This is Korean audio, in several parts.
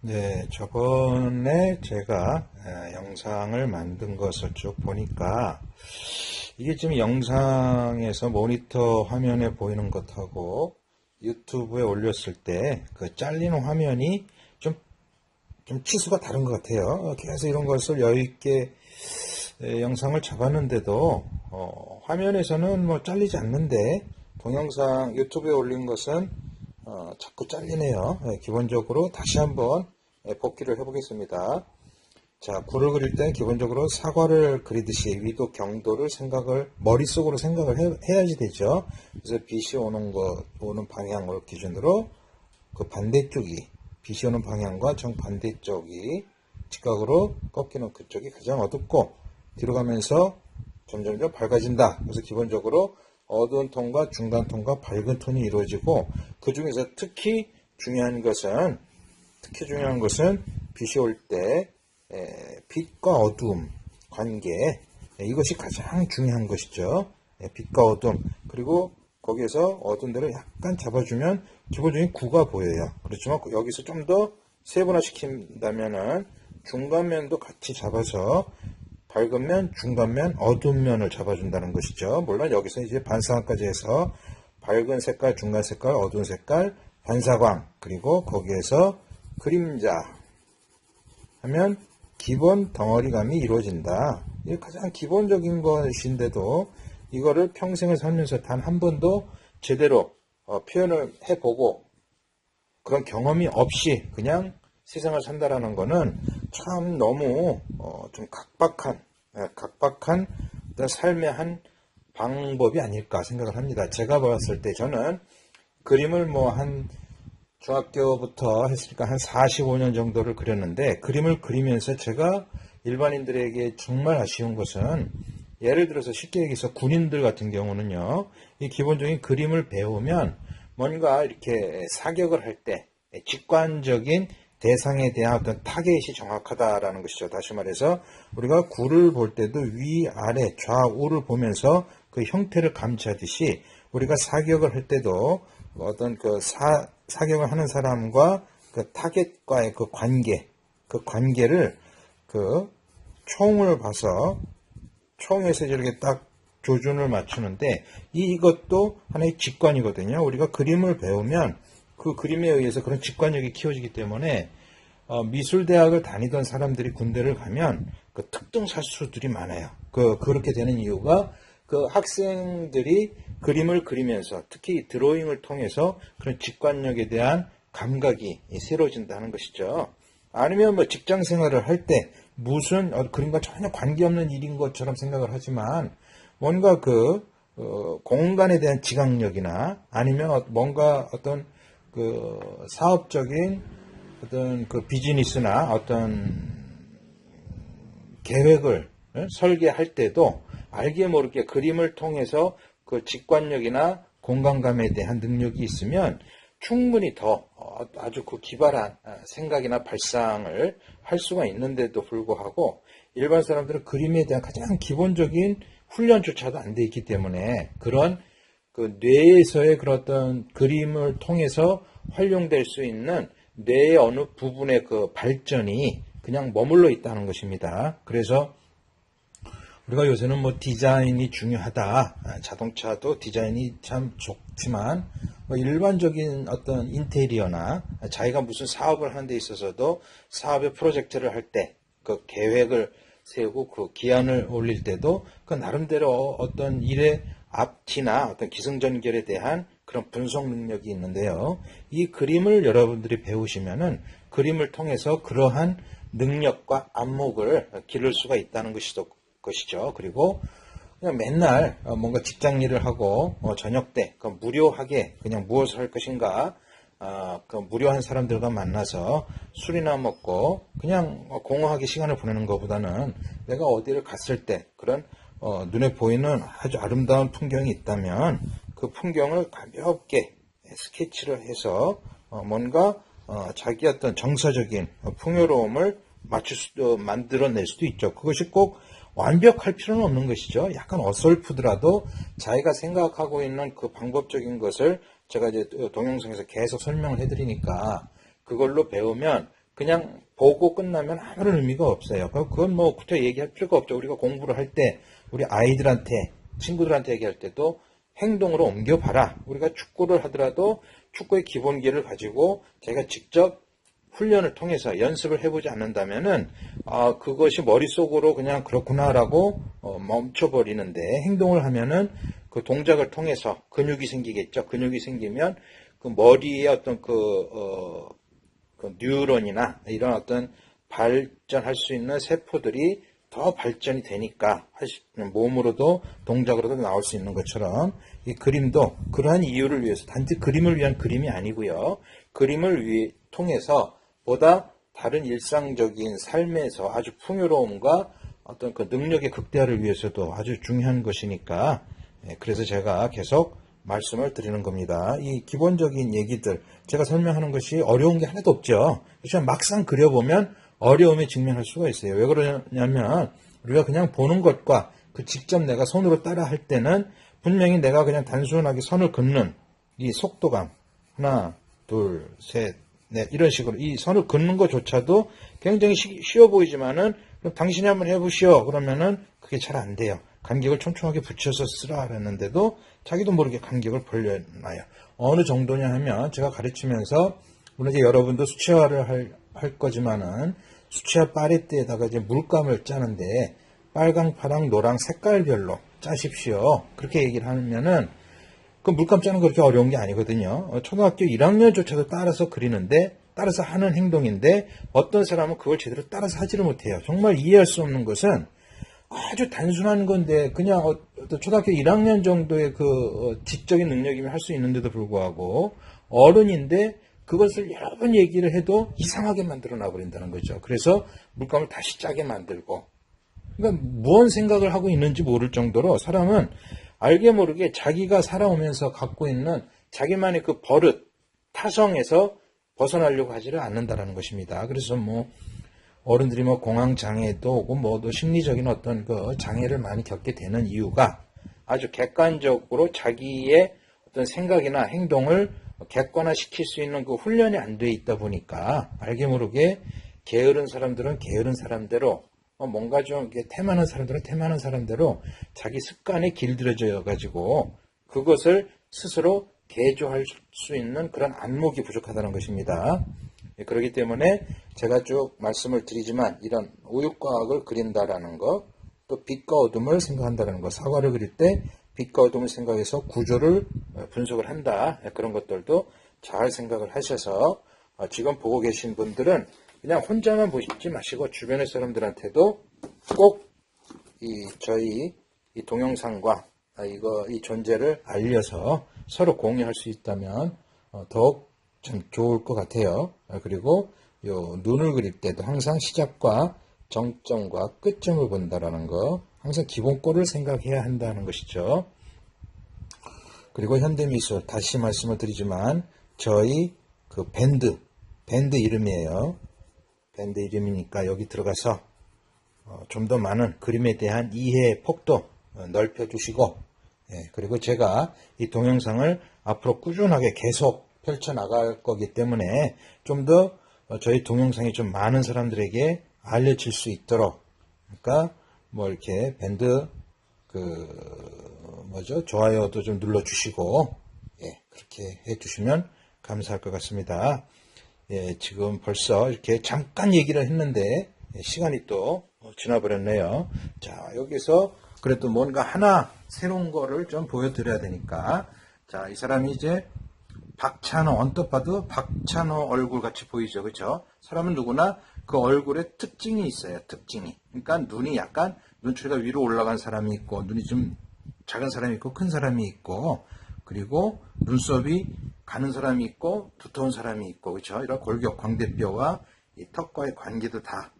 네, 저번에 제가 에, 영상을 만든 것을 쭉 보니까 이게 지금 영상에서 모니터 화면에 보이는 것하고 유튜브에 올렸을 때 그 잘리는 화면이 좀, 좀 치수가 다른 것 같아요. 계속 이런 것을 여유있게 에, 영상을 잡았는데도 어, 화면에서는 뭐 잘리지 않는데 동영상 유튜브에 올린 것은 어, 자꾸 잘리네요. 예, 기본적으로 다시 한번 예, 복기를 해보겠습니다. 자, 굴을 그릴 땐 기본적으로 사과를 그리듯이 위도 경도를 생각을, 머릿속으로 생각을 해, 야지 되죠. 그래서 빛이 오는 것, 오는 방향을 기준으로 그 반대쪽이, 빛이 오는 방향과 정반대쪽이 직각으로 꺾이는 그쪽이 가장 어둡고 뒤로 가면서 점점점 밝아진다. 그래서 기본적으로 어두운 톤과 중간 톤과 밝은 톤이 이루어지고 그 중에서 특히 중요한 것은 특히 중요한 것은 빛이 올 때 빛과 어두움 관계 에, 이것이 가장 중요한 것이죠. 에, 빛과 어두움 그리고 거기에서 어두운 데를 약간 잡아주면 기본적인 구가 보여요. 그렇지만 여기서 좀 더 세분화 시킨다면은 중간면도 같이 잡아서 밝은 면, 중간 면, 어두운 면을 잡아준다는 것이죠. 물론 여기서 이제 반사광까지 해서 밝은 색깔, 중간 색깔, 어두운 색깔, 반사광, 그리고 거기에서 그림자 하면 기본 덩어리감이 이루어진다. 이게 가장 기본적인 것인데도 이거를 평생을 살면서 단 한 번도 제대로 어, 표현을 해보고 그런 경험이 없이 그냥 세상을 산다라는 거는 참 너무 어, 좀 각박한 예, 각박한 어떤 삶의 한 방법이 아닐까 생각을 합니다. 제가 봤을 때 저는 그림을 뭐 한 중학교부터 했으니까 한 45년 정도를 그렸는데 그림을 그리면서 제가 일반인들에게 정말 아쉬운 것은 예를 들어서 쉽게 얘기해서 군인들 같은 경우는요, 이 기본적인 그림을 배우면 뭔가 이렇게 사격을 할 때 직관적인 대상에 대한 어떤 타겟이 정확하다라는 것이죠. 다시 말해서 우리가 굴을 볼 때도 위, 아래, 좌우를 보면서 그 형태를 감지하듯이 우리가 사격을 할 때도 어떤 그 사, 사격을 하는 사람과 그 타겟과의 그 관계, 그 관계를 그 총을 봐서 총에서 이렇게 딱 조준을 맞추는데 이것도 하나의 직관이거든요. 우리가 그림을 배우면 그 그림에 의해서 그런 직관력이 키워지기 때문에 어, 미술대학을 다니던 사람들이 군대를 가면 그 특등 사수들이 많아요. 그 그렇게 되는 이유가 그 학생들이 그림을 그리면서 특히 드로잉을 통해서 그런 직관력에 대한 감각이 새로워진다는 것이죠. 아니면 뭐 직장 생활을 할 때 무슨 어, 그림과 전혀 관계없는 일인 것처럼 생각을 하지만 뭔가 그 어, 공간에 대한 지각력이나 아니면 어, 뭔가 어떤 그 사업적인 어떤 그 비즈니스나 어떤 계획을 예? 설계할 때도 알게 모르게 그림을 통해서 그 직관력이나 공간감에 대한 능력이 있으면 충분히 더 어, 아주 그 기발한 생각이나 발상을 할 수가 있는데도 불구하고 일반 사람들은 그림에 대한 가장 기본적인 훈련조차도 안 돼 있기 때문에 그런 그 뇌에서의 그런 어떤 그림을 통해서 활용될 수 있는 뇌의 어느 부분의 그 발전이 그냥 머물러 있다는 것입니다. 그래서 우리가 요새는 뭐 디자인이 중요하다. 자동차도 디자인이 참 좋지만 뭐 일반적인 어떤 인테리어나 자기가 무슨 사업을 하는 데 있어서도 사업의 프로젝트를 할 때 그 계획을 세우고 그 기한을 올릴 때도 그 나름대로 어떤 일의 앞뒤나 어떤 기승전결에 대한 그런 분석 능력이 있는데요. 이 그림을 여러분들이 배우시면은 그림을 통해서 그러한 능력과 안목을 기를 수가 있다는 것이죠. 그리고 그냥 맨날 어, 뭔가 직장 일을 하고 어, 저녁 때그 무료하게 그냥 무엇을 할 것인가 어, 그 무료한 사람들과 만나서 술이나 먹고 그냥 공허하게 시간을 보내는 것보다는 내가 어디를 갔을 때 그런 눈에 보이는 아주 아름다운 풍경이 있다면 그 풍경을 가볍게 스케치를 해서 뭔가 자기 어떤 정서적인 풍요로움을 맞출 수, 만들어낼 수도 있죠. 그것이 꼭 완벽할 필요는 없는 것이죠. 약간 어설프더라도 자기가 생각하고 있는 그 방법적인 것을 제가 이제 동영상에서 계속 설명을 해드리니까 그걸로 배우면 그냥 보고 끝나면 아무런 의미가 없어요. 그- 그건 뭐 구태 얘기할 필요가 없죠. 우리가 공부를 할 때 우리 아이들한테 친구들한테 얘기할 때도 행동으로 옮겨봐라. 우리가 축구를 하더라도 축구의 기본기를 가지고 제가 직접 훈련을 통해서 연습을 해보지 않는다면은 아 그것이 머릿속으로 그냥 그렇구나라고 어, 멈춰버리는데 행동을 하면은 그 동작을 통해서 근육이 생기겠죠. 근육이 생기면 그 머리에 어떤 그, 어, 그 뉴런이나 이런 어떤 발전할 수 있는 세포들이 더 발전이 되니까 몸으로도 동작으로도 나올 수 있는 것처럼 이 그림도 그러한 이유를 위해서 단지 그림을 위한 그림이 아니고요. 그림을 위, 통해서 보다 다른 일상적인 삶에서 아주 풍요로움과 어떤 그 능력의 극대화를 위해서도 아주 중요한 것이니까 예, 그래서 제가 계속 말씀을 드리는 겁니다. 이 기본적인 얘기들 제가 설명하는 것이 어려운 게 하나도 없죠. 그렇지만 막상 그려보면 어려움에 직면할 수가 있어요. 왜 그러냐면 우리가 그냥 보는 것과 그 직접 내가 손으로 따라 할 때는 분명히 내가 그냥 단순하게 선을 긋는 이 속도감 하나 둘 셋 넷 이런 식으로 이 선을 긋는 것조차도 굉장히 쉬- 쉬워 보이지만은 그럼 당신이 한번 해보시오 그러면은 그게 잘 안 돼요. 간격을 촘촘하게 붙여서 쓰라 그랬는데도 자기도 모르게 간격을 벌려놔요. 어느 정도냐 하면 제가 가르치면서 물론 이제 여러분도 수채화를 할, 할 거지만은 수채화 파레트에다가 이제 물감을 짜는데 빨강, 파랑, 노랑 색깔별로 짜십시오. 그렇게 얘기를 하면은 그 물감 짜는 거 그렇게 어려운 게 아니거든요. 어, 초등학교 1학년조차도 따라서 그리는데 따라서 하는 행동인데 어떤 사람은 그걸 제대로 따라서 하지를 못해요. 정말 이해할 수 없는 것은 아주 단순한 건데 그냥 어- 초등학교 1학년 정도의 그 어, 지적인 능력이면 할 수 있는데도 불구하고 어른인데 그것을 여러 번 얘기를 해도 이상하게 만들어 놔버린다는 거죠. 그래서 물감을 다시 짜게 만들고 그러니까 무언 생각을 하고 있는지 모를 정도로 사람은 알게 모르게 자기가 살아오면서 갖고 있는 자기만의 그 버릇, 타성에서 벗어나려고 하지를 않는다라는 것입니다. 그래서 뭐 어른들이 뭐 공황 장애도 오고 뭐도 심리적인 어떤 그 장애를 많이 겪게 되는 이유가 아주 객관적으로 자기의 어떤 생각이나 행동을 객관화 시킬 수 있는 그 훈련이 안 돼 있다 보니까 알게 모르게 게으른 사람들은 게으른 사람대로 어, 뭔가 좀 태만한 사람들은 태만한 사람대로 자기 습관에 길들여져 가지고 그것을 스스로 개조할 수 있는 그런 안목이 부족하다는 것입니다. 예, 그렇기 때문에 제가 쭉 말씀을 드리지만 이런 우유과학을 그린다라는 것, 또 빛과 어둠을 생각한다라는 것, 사과를 그릴 때 빛과 어둠을 생각해서 구조를 어, 분석을 한다. 예, 그런 것들도 잘 생각을 하셔서 어, 지금 보고 계신 분들은 그냥 혼자만 보시지 마시고 주변의 사람들한테도 꼭 이 저희 이 동영상과 아, 이거 이 존재를 알려서 서로 공유할 수 있다면 어, 더욱 참 좋을 것 같아요. 아, 그리고 요 눈을 그릴 때도 항상 시작과 정점과 끝점을 본다라는 거 항상 기본꼴을 생각해야 한다는 것이죠. 그리고 현대미술 다시 말씀을 드리지만 저희 그 밴드 밴드 이름이에요. 밴드 이름이니까 여기 들어가서 어, 좀더 많은 그림에 대한 이해 폭도 어, 넓혀 주시고, 예, 그리고 제가 이 동영상을 앞으로 꾸준하게 계속 펼쳐 나갈 거기 때문에 좀더 어, 저희 동영상이 좀 많은 사람들에게 알려질 수 있도록, 그러니까 뭐 이렇게 밴드 그 뭐죠 좋아요도 좀 눌러주시고, 예, 그렇게 해주시면 감사할 것 같습니다. 예, 지금 벌써 이렇게 잠깐 얘기를 했는데 예, 시간이 또 어, 지나버렸네요. 자, 여기서 그래도 뭔가 하나 새로운 거를 좀 보여드려야 되니까 자, 이 사람이 이제 박찬호 언뜻 봐도 박찬호 얼굴 같이 보이죠, 그렇죠? 사람은 누구나 그 얼굴에 특징이 있어요, 특징이. 그러니까 눈이 약간 눈초리가 위로 올라간 사람이 있고 눈이 좀 작은 사람이 있고 큰 사람이 있고 그리고 눈썹이 가는 사람이 있고 두터운 사람이 있고 그렇죠? 이런 골격 광대뼈와 이 턱과의 관계도 다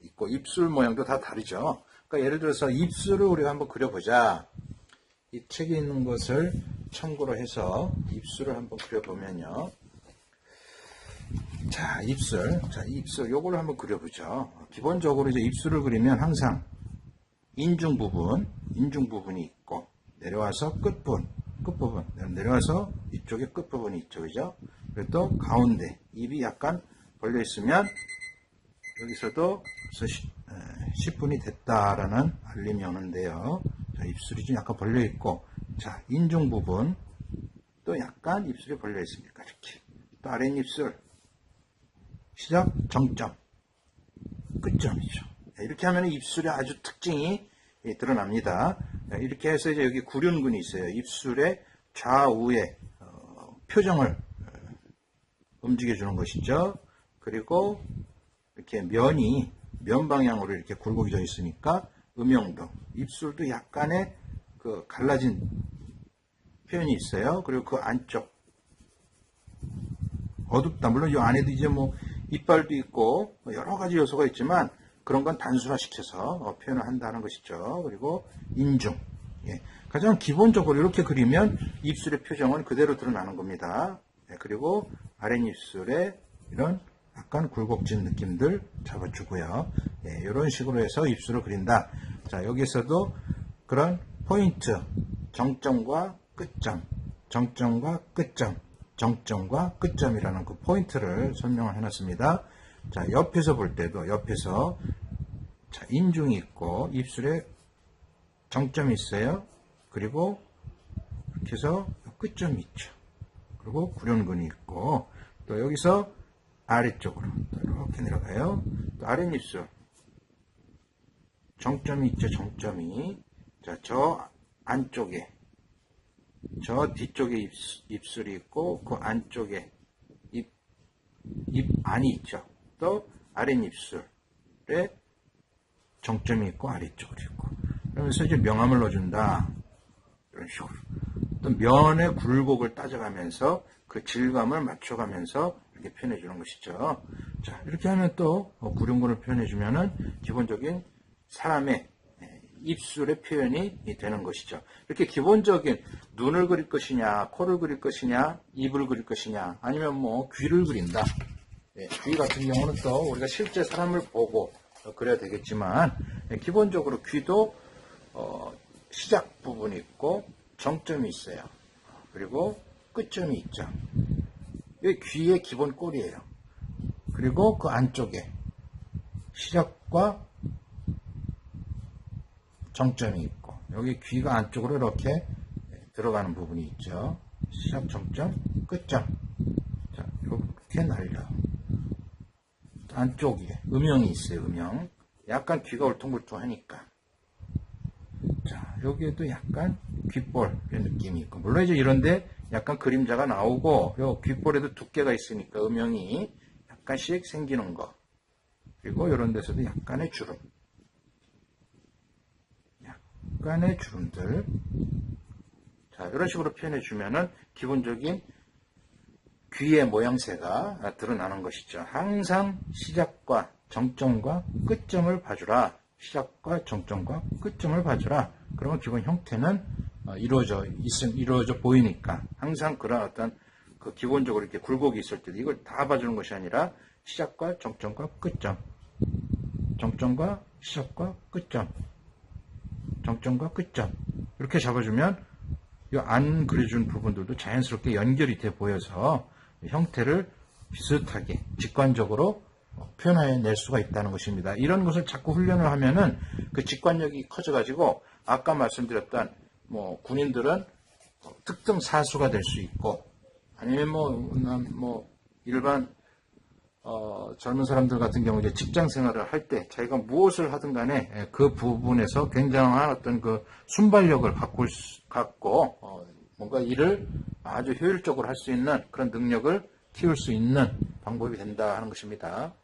있고 입술 모양도 다 다르죠. 그러니까 예를 들어서 입술을 우리가 한번 그려보자. 이 책에 있는 것을 참고로 해서 입술을 한번 그려보면요. 자, 입술. 자, 입술. 요거를 한번 그려보죠. 기본적으로 이제 입술을 그리면 항상 인중 부분, 인중 부분이 있고, 내려와서 끝부분, 끝부분, 내려와서 이쪽에 끝부분이 있죠. 그죠? 그리고 또 가운데, 입이 약간 벌려 있으면 여기서도 벌써 10분이 됐다라는 알림이 오는데요. 자, 입술이 좀 약간 벌려 있고, 자, 인중 부분 또 약간 입술이 벌려 있습니까? 이렇게. 또 아랫입술 시작 정점 끝점이죠. 네, 이렇게 하면 입술의 아주 특징이 예, 드러납니다. 네, 이렇게 해서 이제 여기 구륜근이 있어요. 입술의 좌우에 어, 표정을 어, 움직여 주는 것이죠. 그리고 이렇게 면이 면 방향으로 이렇게 굴곡이 져 있으니까 음영등 입술도 약간의 그 갈라진 표현이 있어요. 그리고 그 안쪽 어둡다. 물론 이 안에도 이제 뭐 이빨도 있고 뭐 여러 가지 요소가 있지만 그런 건 단순화시켜서 어, 표현을 한다는 것이죠. 그리고 인중. 예. 가장 기본적으로 이렇게 그리면 입술의 표정은 그대로 드러나는 겁니다. 예, 그리고 아랫입술에 이런 약간 굴곡진 느낌들 잡아주고요. 예, 이런 식으로 해서 입술을 그린다. 자, 여기서도 그런 포인트, 정점과 끝점, 정점과 끝점, 정점과 끝점이라는 그 포인트를 설명을 해놨습니다. 자, 옆에서 볼 때도 옆에서 자, 인중이 있고 입술에 정점이 있어요. 그리고 이렇게 해서 끝점이 있죠. 그리고 구륜근이 있고 또 여기서 아래쪽으로 또 이렇게 내려가요. 또 아랫입술 정점이 있죠. 정점이 자, 저 안쪽에 저 뒤쪽에 입, 술이 있고 그 안쪽에 입, 입 안이 있죠. 또 아랫입술에 정점이 있고 아래쪽으로 있고 그러면서 이제 명암을 넣어준다. 이런 식으로. 또 면의 굴곡을 따져가면서 그 질감을 맞춰가면서 이렇게 표현해 주는 것이죠. 자, 이렇게 하면 또 구륜근을 표현해 주면은 기본적인 사람의 입술의 표현이 되는 것이죠. 이렇게 기본적인 눈을 그릴 것이냐, 코를 그릴 것이냐, 입을 그릴 것이냐, 아니면 뭐 귀를 그린다. 예, 귀 같은 경우는 또 우리가 실제 사람을 보고 그래야 되겠지만 예, 기본적으로 귀도 어, 시작 부분이 있고 정점이 있어요. 그리고 끝점이 있죠. 이 귀의 기본 꼴이에요. 그리고 그 안쪽에 시작과 정점이 있고 여기 귀가 안쪽으로 이렇게 들어가는 부분이 있죠. 시작 정점, 끝점. 자, 이렇게 날려. 안쪽에 음영이 있어요. 음영. 약간 귀가 울퉁불퉁하니까. 자, 여기에도 약간 귓볼 이런 느낌이 있고 물론 이제 이런데 약간 그림자가 나오고 요 귓볼에도 두께가 있으니까 음영이 약간씩 생기는 거. 그리고 이런 데서도 약간의 주름. 약간의 주름들. 자, 이런 식으로 표현해 주면은 기본적인 귀의 모양새가 드러나는 것이죠. 항상 시작과 정점과 끝점을 봐주라. 시작과 정점과 끝점을 봐주라. 그러면 기본 형태는 어, 이루어져 있음 이루어져 보이니까 항상 그런 어떤 그 기본적으로 이렇게 굴곡이 있을 때 이걸 다 봐주는 것이 아니라 시작과 정점과 끝점, 정점과 시작과 끝점, 정점과 끝점 이렇게 잡아주면 이 안 그려준 부분들도 자연스럽게 연결이 돼 보여서 형태를 비슷하게 직관적으로 표현해낼 수가 있다는 것입니다. 이런 것을 자꾸 훈련을 하면은 그 직관력이 커져가지고 아까 말씀드렸던 뭐 군인들은 특등 사수가 될 수 있고 아니면 뭐, 뭐 일반 어, 젊은 사람들 같은 경우 이제 직장 생활을 할 때 자기가 무엇을 하든 간에 예, 그 부분에서 굉장한 어떤 그 순발력을 갖고, 갖고 어, 뭔가 일을 아주 효율적으로 할 수 있는 그런 능력을 키울 수 있는 방법이 된다 하는 것입니다.